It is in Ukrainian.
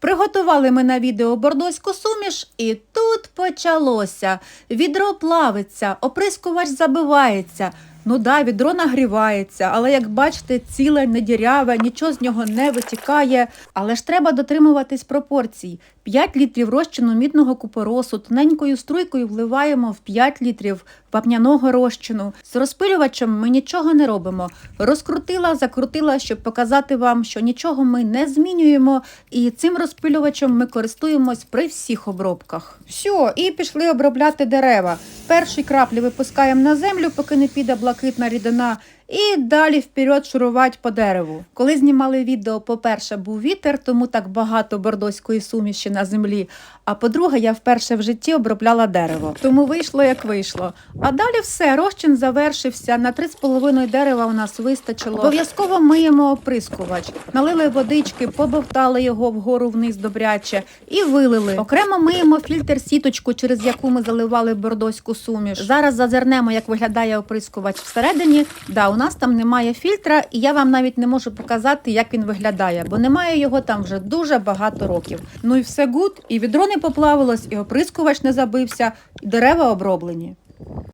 Приготували ми на відео бордоську суміш, і тут почалося. Відро плавиться, оприскувач забивається. Ну да, відро нагрівається, але як бачите, ціле, не діряве, нічого з нього не витікає. Але ж треба дотримуватись пропорцій. 5 літрів розчину мідного купоросу тоненькою струйкою вливаємо в 5 літрів вапняного розчину. З розпилювачем ми нічого не робимо. Розкрутила, закрутила, щоб показати вам, що нічого ми не змінюємо, і цим розпилювачем ми користуємось при всіх обробках. Все, і пішли обробляти дерева. Перші краплі випускаємо на землю, поки не піде блакитна рідина. І далі вперед шурувати по дереву. Коли знімали відео, по-перше, був вітер, тому так багато бордоської суміші на землі. А по-друге, я вперше в житті обробляла дерево. Тому вийшло як вийшло. А далі все, розчин завершився. На 3,5 дерева у нас вистачило. Обов'язково миємо оприскувач. Налили водички, побовтали його вгору вниз добряче і вилили. Окремо миємо фільтр сіточку, через яку ми заливали бордоську суміш. Зараз зазирнемо, як виглядає оприскувач всередині. Да, у нас там немає фільтра, і я вам навіть не можу показати, як він виглядає, бо немає його там вже дуже багато років. Ну і все гуд, і відро не поплавилось, і оприскувач не забився, і дерева оброблені.